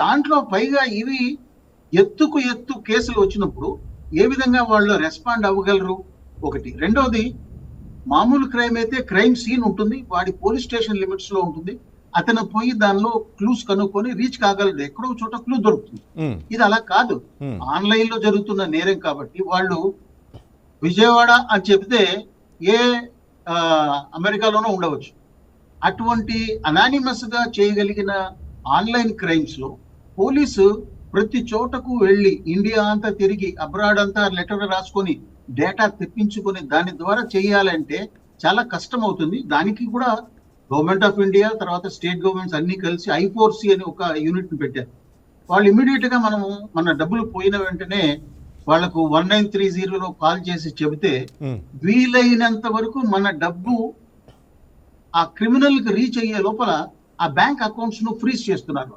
దాంట్లో పైగా ఇవి ఎత్తుకు ఎత్తు కేసులు వచ్చినప్పుడు ఏ విధంగా వాళ్ళు రెస్పాండ్ అవ్వగలరు? ఒకటి. రెండవది మామూలు క్రైమ్ అయితే క్రైమ్ సీన్ ఉంటుంది వాడి పోలీస్ స్టేషన్ లిమిట్స్లో ఉంటుంది. అతను పోయి దానిలో క్లూస్ కనుక్కొని రీచ్ కాగలడు. ఎక్కడో చోట క్లూ దొరుకుతుంది. ఇది అలా కాదు. ఆన్లైన్లో జరుగుతున్న నేరం కాబట్టి వాళ్ళు విజయవాడ అని చెప్తే ఏ అమెరికాలోనూ ఉండవచ్చు. అటువంటి అనానిమస్గా చేయగలిగిన ఆన్లైన్ క్రైమ్స్లో పోలీసు ప్రతి చోటకు వెళ్ళి ఇండియా అంతా తిరిగి అబ్రాడ్ అంతా లెటర్ రాసుకొని డేటా తెప్పించుకొని దాని ద్వారా చేయాలంటే చాలా కష్టం అవుతుంది దానికి కూడా గవర్నమెంట్ ఆఫ్ ఇండియా తర్వాత స్టేట్ గవర్నమెంట్స్ అన్ని కలిసి ఐఫోర్సి అని ఒక యూనిట్ని పెట్టారు. వాళ్ళు ఇమీడియట్గా మనము మన డబ్బులు పోయిన వెంటనే వాళ్ళకు వన్ నైన్ త్రీ జీరోలో కాల్ చేసి చెబితే వీలైనంత వరకు మన డబ్బు ఆ క్రిమినల్కి రీచ్ అయ్యే లోపల ఆ బ్యాంక్ అకౌంట్స్ను ఫ్రీజ్ చేస్తున్నారు